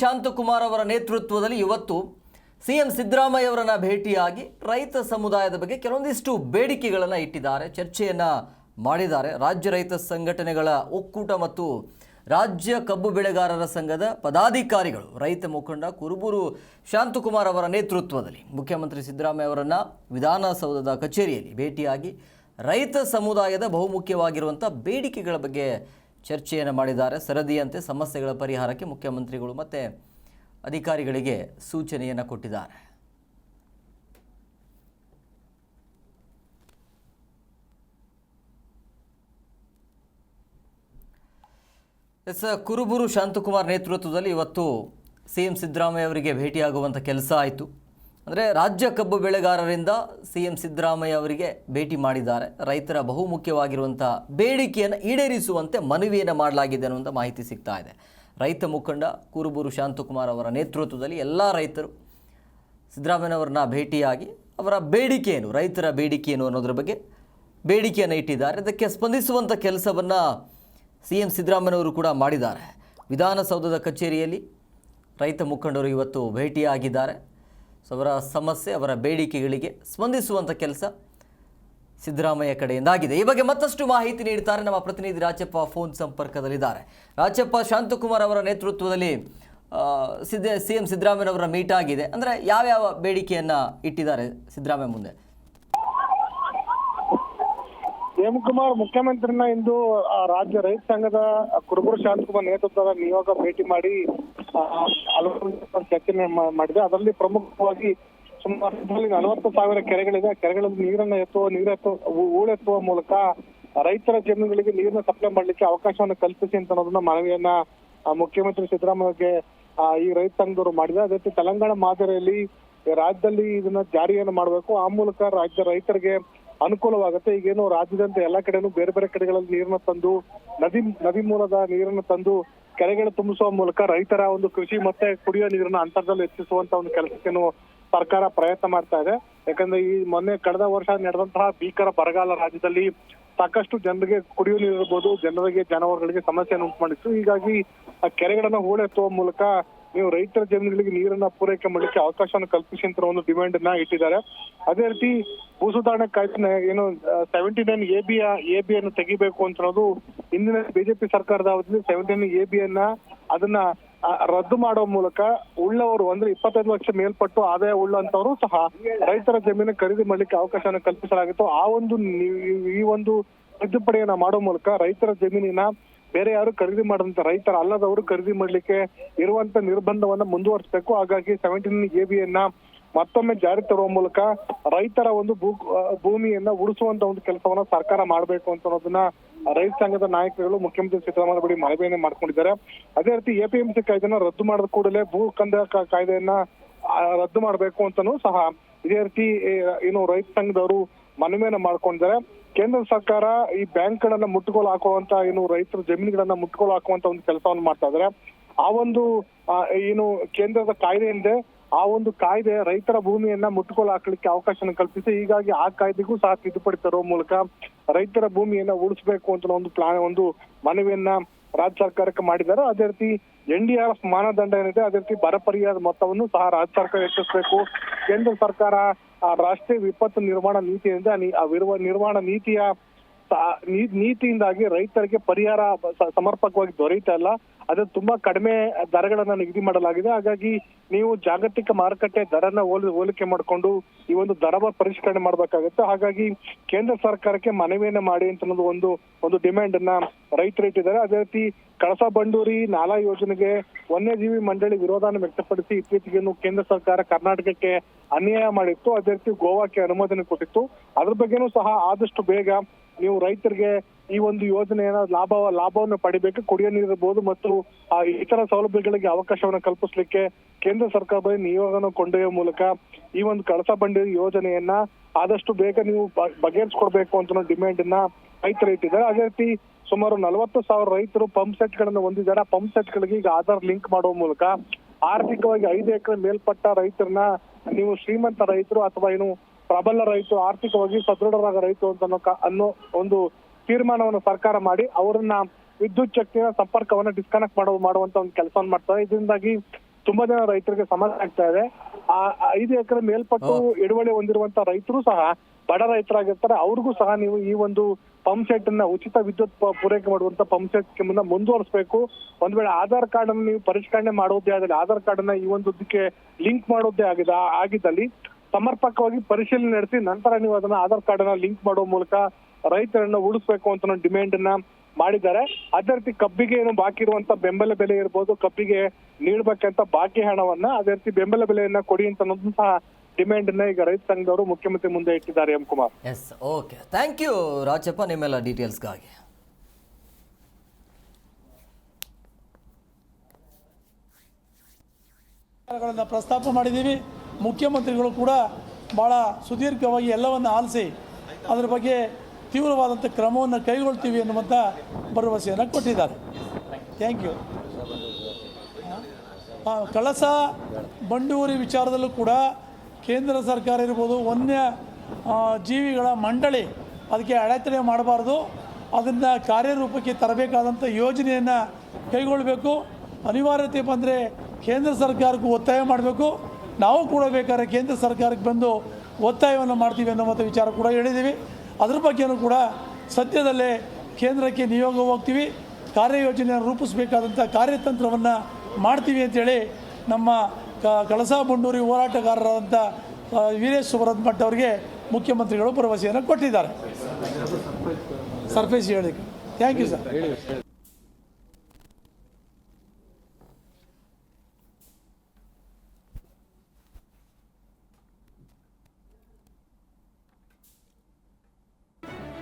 ಶಾಂತಕುಮಾರ್ ಅವರ ನೇತೃತ್ವದಲ್ಲಿ ಇವತ್ತು ಸಿಎಂ ಸಿದ್ದರಾಮಯ್ಯ ಅವರನ್ನು ಭೇಟಿಯಾಗಿ ರೈತ ಸಮುದಾಯದ ಬಗ್ಗೆ ಕೆಲವೊಂದಿಷ್ಟು ಬೇಡಿಕೆಗಳನ್ನು ಇಟ್ಟಿದ್ದಾರೆ, ಚರ್ಚೆಯನ್ನು ಮಾಡಿದ್ದಾರೆ. ರಾಜ್ಯ ರೈತ ಸಂಘಟನೆಗಳ ಒಕ್ಕೂಟ ಮತ್ತು ರಾಜ್ಯ ಕಬ್ಬು ಬೆಳೆಗಾರರ ಸಂಘದ ಪದಾಧಿಕಾರಿಗಳು, ರೈತ ಮುಖಂಡ ಕುರುಬೂರು ಶಾಂತಕುಮಾರ್ ಅವರ ನೇತೃತ್ವದಲ್ಲಿ ಮುಖ್ಯಮಂತ್ರಿ ಸಿದ್ದರಾಮಯ್ಯ ಅವರನ್ನು ವಿಧಾನಸೌಧದ ಕಚೇರಿಯಲ್ಲಿ ಭೇಟಿಯಾಗಿ ರೈತ ಸಮುದಾಯದ ಬಹುಮುಖ್ಯವಾಗಿರುವಂಥ ಬೇಡಿಕೆಗಳ ಬಗ್ಗೆ ಚರ್ಚೆಯನ್ನು ಮಾಡಿದ್ದಾರೆ. ಸರದಿಯಂತೆ ಸಮಸ್ಯೆಗಳ ಪರಿಹಾರಕ್ಕೆ ಮುಖ್ಯಮಂತ್ರಿಗಳು ಮತ್ತು ಅಧಿಕಾರಿಗಳಿಗೆ ಸೂಚನೆಯನ್ನು ಕೊಟ್ಟಿದ್ದಾರೆ. ಎಸ್, ಕುರುಬೂರು ಶಾಂತಕುಮಾರ್ ನೇತೃತ್ವದಲ್ಲಿ ಇವತ್ತು ಸಿ ಎಂ ಸಿದ್ದರಾಮಯ್ಯ ಅವರಿಗೆ ಭೇಟಿಯಾಗುವಂಥ ಕೆಲಸ ಆಯಿತು. ಅಂದರೆ ರಾಜ್ಯ ಕಬ್ಬು ಬೆಳೆಗಾರರಿಂದ ಸಿ ಎಂ ಸಿದ್ದರಾಮಯ್ಯ ಅವರಿಗೆ ಭೇಟಿ ಮಾಡಿದ್ದಾರೆ. ರೈತರ ಬಹುಮುಖ್ಯವಾಗಿರುವಂಥ ಬೇಡಿಕೆಯನ್ನು ಈಡೇರಿಸುವಂತೆ ಮನವಿಯನ್ನು ಮಾಡಲಾಗಿದೆ ಅನ್ನುವಂಥ ಮಾಹಿತಿ ಸಿಗ್ತಾ ಇದೆ. ರೈತ ಮುಖಂಡ ಕುರುಬೂರು ಶಾಂತಕುಮಾರ್ ಅವರ ನೇತೃತ್ವದಲ್ಲಿ ಎಲ್ಲ ರೈತರು ಸಿದ್ದರಾಮಯ್ಯನವರನ್ನ ಭೇಟಿಯಾಗಿ ಅವರ ಬೇಡಿಕೆ ಏನು ರೈತರ ಬೇಡಿಕೆ ಏನು ಅನ್ನೋದ್ರ ಬಗ್ಗೆ ಬೇಡಿಕೆಯನ್ನು ಇಟ್ಟಿದ್ದಾರೆ. ಅದಕ್ಕೆ ಸ್ಪಂದಿಸುವಂಥ ಕೆಲಸವನ್ನು ಸಿ ಎಂ ಸಿದ್ದರಾಮಯ್ಯನವರು ಕೂಡ ಮಾಡಿದ್ದಾರೆ. ವಿಧಾನಸೌಧದ ಕಚೇರಿಯಲ್ಲಿ ರೈತ ಮುಖಂಡರು ಇವತ್ತು ಭೇಟಿಯಾಗಿದ್ದಾರೆ. ಸೊ ಅವರ ಸಮಸ್ಯೆ, ಅವರ ಬೇಡಿಕೆಗಳಿಗೆ ಸ್ಪಂದಿಸುವಂಥ ಕೆಲಸ ಸಿದ್ದರಾಮಯ್ಯ ಕಡೆಯಿಂದ ಆಗಿದೆ ಈ ಬಗ್ಗೆ ಮತ್ತಷ್ಟು ಮಾಹಿತಿ ನೀಡುತ್ತಾರೆ ನಮ್ಮ ಪ್ರತಿನಿಧಿ ರಾಜಪ್ಪ ಫೋನ್ ಸಂಪರ್ಕದಲ್ಲಿದ್ದಾರೆ. ರಾಜಪ್ಪ, ಶಾಂತಕುಮಾರ್ ಅವರ ನೇತೃತ್ವದಲ್ಲಿ ಸಿದ್ದ ಸಿ ಎಂ ಸಿದ್ದರಾಮಯ್ಯನವರ ಮೀಟ್ ಆಗಿದೆ ಅಂದರೆ ಯಾವ್ಯಾವ ಬೇಡಿಕೆಯನ್ನು ಇಟ್ಟಿದ್ದಾರೆ ಸಿದ್ದರಾಮಯ್ಯ ಮುಂದೆ? ಹೇಮಕುಮಾರ್ ಮುಖ್ಯಮಂತ್ರಿನ ಇಂದು ಆ, ರಾಜ್ಯ ರೈತ ಸಂಘದ ಕುರುಬೂರು ಶಾಂತಕುಮಾರ್ ನೇತೃತ್ವದ ನಿಯೋಗ ಭೇಟಿ ಮಾಡಿ ಚರ್ಚೆ ಮಾಡಿದೆ. ಅದರಲ್ಲಿ ಪ್ರಮುಖವಾಗಿ ಸುಮಾರು ನಲವತ್ತು ಸಾವಿರ ಕೆರೆಗಳಿದೆ. ಕೆರೆಗಳಲ್ಲಿ ನೀರನ್ನು ಎತ್ತುವ ನೀರೆತ್ತುವ ಹೂಳೆತ್ತುವ ಮೂಲಕ ರೈತರ ಜಮೀನುಗಳಿಗೆ ನೀರನ್ನ ಸಪ್ಲೈ ಮಾಡಲಿಕ್ಕೆ ಅವಕಾಶವನ್ನು ಕಲ್ಪಿಸಿ ಅಂತ ಅನ್ನೋದನ್ನ ಮನವಿಯನ್ನ ಮುಖ್ಯಮಂತ್ರಿ ಸಿದ್ದರಾಮಯ್ಯಗೆ ಈ ರೈತ ಸಂಘದವರು ಮಾಡಿದೆ. ಅದೇ ರೀತಿ ತೆಲಂಗಾಣ ಮಾದರಿಯಲ್ಲಿ ರಾಜ್ಯದಲ್ಲಿ ಇದನ್ನ ಜಾರಿಯನ್ನು ಮಾಡಬೇಕು. ಆ ಮೂಲಕ ರಾಜ್ಯ ರೈತರಿಗೆ ಅನುಕೂಲವಾಗುತ್ತೆ. ಈಗೇನು ರಾಜ್ಯದಂತೆ ಎಲ್ಲ ಕಡೆನೂ ಬೇರೆ ಬೇರೆ ಕಡೆಗಳಲ್ಲಿ ನೀರನ್ನ ತಂದು, ನದಿ ನದಿ ಮೂಲದ ನೀರನ್ನು ತಂದು ಕೆರೆಗಳು ತುಂಬಿಸುವ ಮೂಲಕ ರೈತರ ಒಂದು ಕೃಷಿ ಮತ್ತೆ ಕುಡಿಯೋ ನೀರನ್ನ ಅಂತರ್ಜಲ ಹೆಚ್ಚಿಸುವಂತ ಒಂದು ಕೆಲಸಕ್ಕೇನು ಸರ್ಕಾರ ಪ್ರಯತ್ನ ಮಾಡ್ತಾ ಇದೆ. ಯಾಕಂದ್ರೆ ಈ ಮೊನ್ನೆ ಕಳೆದ ವರ್ಷ ನಡೆದಂತಹ ಭೀಕರ ಬರಗಾಲ ರಾಜ್ಯದಲ್ಲಿ ಸಾಕಷ್ಟು ಜನರಿಗೆ ಕುಡಿಯುವ ನೀರು ಇರ್ಬೋದು ಜನರಿಗೆ, ಜಾನುವಾರುಗಳಿಗೆ ಸಮಸ್ಯೆಯನ್ನು ಉಂಟು ಮಾಡಿತ್ತು ಹೀಗಾಗಿ ಆ ಕೆರೆಗಳನ್ನ ಹೂಳೆತ್ತುವ ಮೂಲಕ ನೀವು ರೈತರ ಜಮೀನುಗಳಿಗೆ ನೀರನ್ನ ಪೂರೈಕೆ ಮಾಡಲಿಕ್ಕೆ ಅವಕಾಶವನ್ನು ಕಲ್ಪಿಸಿ ಅಂತ ಒಂದು ಡಿಮ್ಯಾಂಡ್ ಅನ್ನ ಇಟ್ಟಿದ್ದಾರೆ. ಅದೇ ರೀತಿ ಭೂ ಸುಧಾರಣೆ ಕಾಯ್ದೆ ಏನು seventy nine A B A B ಅನ್ನು ತೆಗಿಬೇಕು ಅಂತ ಇಂದಿನ ಬಿಜೆಪಿ ಸರ್ಕಾರದ ಅವಧಿಯಲ್ಲಿ ಸೆವೆಂಟಿ ನೈನ್ ಎ ಬಿ ಅನ್ನ ಅದನ್ನ ರದ್ದು ಮಾಡುವ ಮೂಲಕ ಉಳ್ಳವರು ಅಂದ್ರೆ ಇಪ್ಪತ್ತೈದು ಲಕ್ಷ ಮೇಲ್ಪಟ್ಟು ಆದಾಯ ಉಳ್ಳಂತವರು ಸಹ ರೈತರ ಜಮೀನು ಖರೀದಿ ಮಾಡ್ಲಿಕ್ಕೆ ಅವಕಾಶವನ್ನು ಕಲ್ಪಿಸಲಾಗಿತ್ತು. ಆ ಒಂದು ಈ ಒಂದು ತಿದ್ದುಪಡಿಯನ್ನ ಮಾಡುವ ಮೂಲಕ ರೈತರ ಜಮೀನಿನ ಬೇರೆ ಯಾರು ಖರೀದಿ ಮಾಡಿದಂತ ರೈತರ ಅಲ್ಲದವರು ಖರೀದಿ ಮಾಡ್ಲಿಕ್ಕೆ ಇರುವಂತ ನಿರ್ಬಂಧವನ್ನ ಮುಂದುವರಿಸಬೇಕು. ಹಾಗಾಗಿ ಸೆವೆಂಟೀನ್ ಎ ಬಿಯನ್ನ ಮತ್ತೊಮ್ಮೆ ಜಾರಿ ತರುವ ಮೂಲಕ ರೈತರ ಒಂದು ಭೂ ಭೂಮಿಯನ್ನ ಉಳಿಸುವಂತ ಒಂದು ಕೆಲಸವನ್ನ ಸರ್ಕಾರ ಮಾಡಬೇಕು ಅಂತ ಅನ್ನೋದನ್ನ ರೈತ ಸಂಘದ ನಾಯಕರುಗಳು ಮುಖ್ಯಮಂತ್ರಿ ಸಿದ್ದರಾಮಯ್ಯ ಬಳಿ ಮನವಿಯನ್ನು ಮಾಡ್ಕೊಂಡಿದ್ದಾರೆ. ಅದೇ ರೀತಿ ಎಪಿಎಂಸಿ ಕಾಯ್ದೆನ ರದ್ದು ಮಾಡಿದ ಕೂಡಲೇ ಭೂ ಕಂದ ಕಾಯ್ದೆಯನ್ನ ರದ್ದು ಮಾಡಬೇಕು ಅಂತಾನೂ ಸಹ ಇದೇ ರೀತಿ ಏನು ರೈತ ಸಂಘದವರು ಮನವಿಯನ್ನ ಮಾಡ್ಕೊಂಡಿದ್ದಾರೆ. ಕೇಂದ್ರ ಸರ್ಕಾರ ಈ ಬ್ಯಾಂಕ್ಗಳನ್ನ ಮುಟ್ಟುಗೋಲು ಹಾಕುವಂತ, ಏನು ರೈತರ ಜಮೀನುಗಳನ್ನ ಮುಟ್ಟುಗೋಲು ಹಾಕುವಂತ ಒಂದು ಕೆಲಸವನ್ನು ಮಾಡ್ತಾ ಇದ್ದಾರೆ ಆ ಒಂದು ಏನು ಕೇಂದ್ರದ ಕಾಯ್ದೆ ಇದೆ ಆ ಒಂದು ಕಾಯ್ದೆ ರೈತರ ಭೂಮಿಯನ್ನ ಮುಟ್ಟುಗೋಲು ಹಾಕ್ಲಿಕ್ಕೆ ಅವಕಾಶನ ಕಲ್ಪಿಸಿ, ಹೀಗಾಗಿ ಆ ಕಾಯ್ದೆಗೂ ಸಹ ತಿದ್ದುಪಡಿ ತರುವ ಮೂಲಕ ರೈತರ ಭೂಮಿಯನ್ನ ಉಳಿಸಬೇಕು ಅಂತ ಒಂದು ಪ್ಲಾನ್, ಒಂದು ಮನವಿಯನ್ನ ರಾಜ್ಯ ಸರ್ಕಾರಕ್ಕೆ ಮಾಡಿದ್ದಾರೆ. ಅದೇ ರೀತಿ ಎನ್ ಡಿ ಆರ್ ಎಫ್ ಮಾನದಂಡ ಏನಿದೆ, ಅದೇ ರೀತಿ ಬರ ಪರಿಹಾರ ಮೊತ್ತವನ್ನು ಸಹ ರಾಜ್ಯ ಸರ್ಕಾರ ಹೆಚ್ಚಿಸಬೇಕು. ಕೇಂದ್ರ ಸರ್ಕಾರ ಆ, ರಾಷ್ಟ್ರೀಯ ವಿಪತ್ತು ನಿರ್ವಹಣಾ ನೀತಿಯಿಂದ ನಿರ್ವಹಣಾ ನೀತಿಯ ನೀತಿಯಿಂದಾಗಿ ರೈತರಿಗೆ ಪರಿಹಾರ ಸಮರ್ಪಕವಾಗಿ ದೊರೆಯುತ್ತಾ ಇಲ್ಲ ಅದು ತುಂಬಾ ಕಡಿಮೆ ದರಗಳನ್ನ ನಿಗದಿ ಮಾಡಲಾಗಿದೆ. ಹಾಗಾಗಿ ನೀವು ಜಾಗತಿಕ ಮಾರುಕಟ್ಟೆ ದರನ ಹೋಲಿ, ಹೋಲಿಕೆ ಮಾಡಿಕೊಂಡು ಈ ಒಂದು ದರ ಪರಿಷ್ಕರಣೆ ಮಾಡಬೇಕಾಗುತ್ತೆ. ಹಾಗಾಗಿ ಕೇಂದ್ರ ಸರ್ಕಾರಕ್ಕೆ ಮನವಿಯನ್ನ ಮಾಡಿ ಅಂತ ಅನ್ನೋದು ಒಂದು ಒಂದು ಡಿಮ್ಯಾಂಡ್ ಅನ್ನ ರೈತರು ಇಟ್ಟಿದ್ದಾರೆ. ಅದೇ ರೀತಿ ಕಳಸಾ ಬಂಡೂರಿ ನಾಲಾ ಯೋಜನೆಗೆ ವನ್ಯಜೀವಿ ಮಂಡಳಿ ವಿರೋಧನ ವ್ಯಕ್ತಪಡಿಸಿ ಇತ್ತೀಚೆಗೆ ಕೇಂದ್ರ ಸರ್ಕಾರ ಕರ್ನಾಟಕಕ್ಕೆ ಅನ್ಯಾಯ ಮಾಡಿತ್ತು. ಅದೇ ರೀತಿ ಗೋವಾಕ್ಕೆ ಅನುಮೋದನೆ ಕೊಟ್ಟಿತ್ತು. ಅದ್ರ ಬಗ್ಗೆನೂ ಸಹ ಆದಷ್ಟು ಬೇಗ ನೀವು ರೈತರಿಗೆ ಈ ಒಂದು ಯೋಜನೆ ಏನಾದ್ರು ಲಾಭ, ಲಾಭವನ್ನು ಪಡಿಬೇಕು, ಕುಡಿಯೋ ನೀರಿರ್ಬೋದು ಮತ್ತು ಇತರ ಸೌಲಭ್ಯಗಳಿಗೆ ಅವಕಾಶವನ್ನು ಕಲ್ಪಿಸಲಿಕ್ಕೆ ಕೇಂದ್ರ ಸರ್ಕಾರದ ನಿಯೋಗನ ಕೊಂಡೊಯ್ಯುವ ಮೂಲಕ ಈ ಒಂದು ಕಳಸ ಬಂಡಿ ಯೋಜನೆಯನ್ನ ಆದಷ್ಟು ಬೇಗ ನೀವು ಬಗೆಹರಿಸ್ಕೊಡ್ಬೇಕು ಅಂತ ಡಿಮ್ಯಾಂಡ್ ಅನ್ನ ರೈತರು ಇಟ್ಟಿದ್ದಾರೆ. ಅದೇ ರೀತಿ ಸುಮಾರು ನಲವತ್ತು ಸಾವಿರ ರೈತರು ಪಂಪ್ ಸೆಟ್ ಗಳನ್ನ ಹೊಂದಿದ್ದಾರೆ ಪಂಪ್ ಸೆಟ್ ಗಳಿಗೆ ಈಗ ಆಧಾರ್ ಲಿಂಕ್ ಮಾಡುವ ಮೂಲಕ ಆರ್ಥಿಕವಾಗಿ ಐದು ಎಕರೆ ಮೇಲ್ಪಟ್ಟ ರೈತರನ್ನ ನೀವು ಶ್ರೀಮಂತ ರೈತರು ಅಥವಾ ಏನು ಪ್ರಬಲ ರೈತರು ಆರ್ಥಿಕವಾಗಿ ಸದೃಢರಾದ ರೈತರು ಅಂತ ಅನ್ನೋ ಒಂದು ತೀರ್ಮಾನವನ್ನು ಸರ್ಕಾರ ಮಾಡಿ ಅವರನ್ನ ವಿದ್ಯುತ್ ಶಕ್ತಿಯ ಸಂಪರ್ಕವನ್ನು ಡಿಸ್ಕನೆಕ್ಟ್ ಮಾಡೋ ಮಾಡುವಂತ ಒಂದು ಕೆಲಸವನ್ನು ಮಾಡ್ತಾರೆ. ಇದರಿಂದಾಗಿ ತುಂಬಾ ಜನ ರೈತರಿಗೆ ಸಮಸ್ಯೆ ಆಗ್ತಾ ಇದೆ. ಆ ಐದು ಎಕರೆ ಮೇಲ್ಪಟ್ಟು ಹಿಡುವಳಿ ಹೊಂದಿರುವಂತ ರೈತರು ಸಹ ಬಡ ರೈತರಾಗಿರ್ತಾರೆ. ಅವ್ರಿಗೂ ಸಹ ನೀವು ಈ ಒಂದು ಪಂಪ್ ಸೆಟ್ ಅನ್ನ ಉಚಿತ ವಿದ್ಯುತ್ ಪೂರೈಕೆ ಮಾಡುವಂತ ಪಂಪ್ ಸೆಟ್ ಸ್ಕೀಮ್ ಅನ್ನ ಮುಂದುವರಿಸಬೇಕು. ಒಂದ್ ವೇಳೆ ಆಧಾರ್ ಕಾರ್ಡ್ ಅನ್ನು ನೀವು ಪರಿಷ್ಕರಣೆ ಮಾಡೋದೇ ಆದಲ್ಲಿ ಆಧಾರ್ ಕಾರ್ಡ್ ಅನ್ನ ಈ ಒಂದು ಲಿಂಕ್ ಮಾಡೋದೇ ಆಗಿದೆ ಆಗಿದ್ದಲ್ಲಿ ಸಮರ್ಪಕವಾಗಿ ಪರಿಶೀಲನೆ ನಡೆಸಿ ನಂತರ ನೀವು ಅದನ್ನ ಆಧಾರ್ ಕಾರ್ಡ್ ಅನ್ನ ಲಿಂಕ್ ಮಾಡುವ ಮೂಲಕ ರೈತರನ್ನ ಉಳಿಸ್ಬೇಕು ಅಂತ ಡಿಮ್ಯಾಂಡ್ ಅನ್ನ ಮಾಡಿದ್ದಾರೆ. ಅದೇ ರೀತಿ ಕಬ್ಬಿಗೆ ಏನು ಬಾಕಿ ಇರುವಂತ ಬೆಂಬಲ ಬೆಲೆ ಇರ್ಬೋದು ಕಬ್ಬಿಗೆ ನೀಡ್ಬೇಕಂತ ಬಾಕಿ ಹಣವನ್ನ ಅದೇ ರೀತಿ ಬೆಂಬಲ ಬೆಲೆಯನ್ನ ಕೊಡಿ ಅಂತ ಸಹ ಡಿಮ್ಯಾಂಡ್ ಅನ್ನ ಈಗ ರೈತ ಸಂಘದವರು ಮುಖ್ಯಮಂತ್ರಿ ಮುಂದೆ ಇಟ್ಟಿದ್ದಾರೆ M Kumar. Yes okay thank you Rajappa ನಿಮ್ಮೆಲ್ಲ ಡೀಟೇಲ್ಸ್ಗಾಗಿ ಪ್ರಸ್ತಾಪ ಮಾಡಿದ್ದೀವಿ. ಮುಖ್ಯಮಂತ್ರಿಗಳು ಕೂಡ ಭಾಳ ಸುದೀರ್ಘವಾಗಿ ಎಲ್ಲವನ್ನು ಆಲಿಸಿ ಅದರ ಬಗ್ಗೆ ತೀವ್ರವಾದಂಥ ಕ್ರಮವನ್ನು ಕೈಗೊಳ್ತೀವಿ ಎನ್ನುವಂಥ ಭರವಸೆಯನ್ನು ಕೊಟ್ಟಿದ್ದಾರೆ. ಥ್ಯಾಂಕ್ ಯು ಕಳಸ ಬಂಡೂರಿ ವಿಚಾರದಲ್ಲೂ ಕೂಡ ಕೇಂದ್ರ ಸರ್ಕಾರ ಇರ್ಬೋದು, ವನ್ಯ ಜೀವಿಗಳ ಮಂಡಳಿ ಅದಕ್ಕೆ ಅಡೆತಡೆ ಮಾಡಬಾರ್ದು. ಅದನ್ನು ಕಾರ್ಯರೂಪಕ್ಕೆ ತರಬೇಕಾದಂಥ ಯೋಜನೆಯನ್ನು ಕೈಗೊಳ್ಳಬೇಕು ಅನಿವಾರ್ಯತೆ ಬಂದರೆ ಕೇಂದ್ರ ಸರ್ಕಾರಕ್ಕೂ ಒತ್ತಾಯ ಮಾಡಬೇಕು. ನಾವು ಕೂಡ ಬೇಕಾದ್ರೆ ಕೇಂದ್ರ ಸರ್ಕಾರಕ್ಕೆ ಬಂದು ಒತ್ತಾಯವನ್ನು ಮಾಡ್ತೀವಿ ಅನ್ನುವಂಥ ವಿಚಾರ ಕೂಡ ಹೇಳಿದ್ದೀವಿ. ಅದ್ರ ಬಗ್ಗೆನೂ ಕೂಡ ಸದ್ಯದಲ್ಲೇ ಕೇಂದ್ರಕ್ಕೆ ನಿಯೋಗ ಹೋಗ್ತೀವಿ. ಕಾರ್ಯಯೋಜನೆಯನ್ನು ರೂಪಿಸಬೇಕಾದಂಥ ಕಾರ್ಯತಂತ್ರವನ್ನು ಮಾಡ್ತೀವಿ ಅಂತೇಳಿ ನಮ್ಮ ಕ ಕಳಸಾ ಬಂಡೂರಿ ಹೋರಾಟಗಾರರಾದಂಥ ವೀರೇಶ್ ಸುಬ್ರಹ್ಮಠ್ ಭಟ್ ಅವರಿಗೆ ಮುಖ್ಯಮಂತ್ರಿಗಳು ಭರವಸೆಯನ್ನು ಕೊಟ್ಟಿದ್ದಾರೆ. ಸರ್ಫೇಸ್ ಹೇಳಿ thank you sir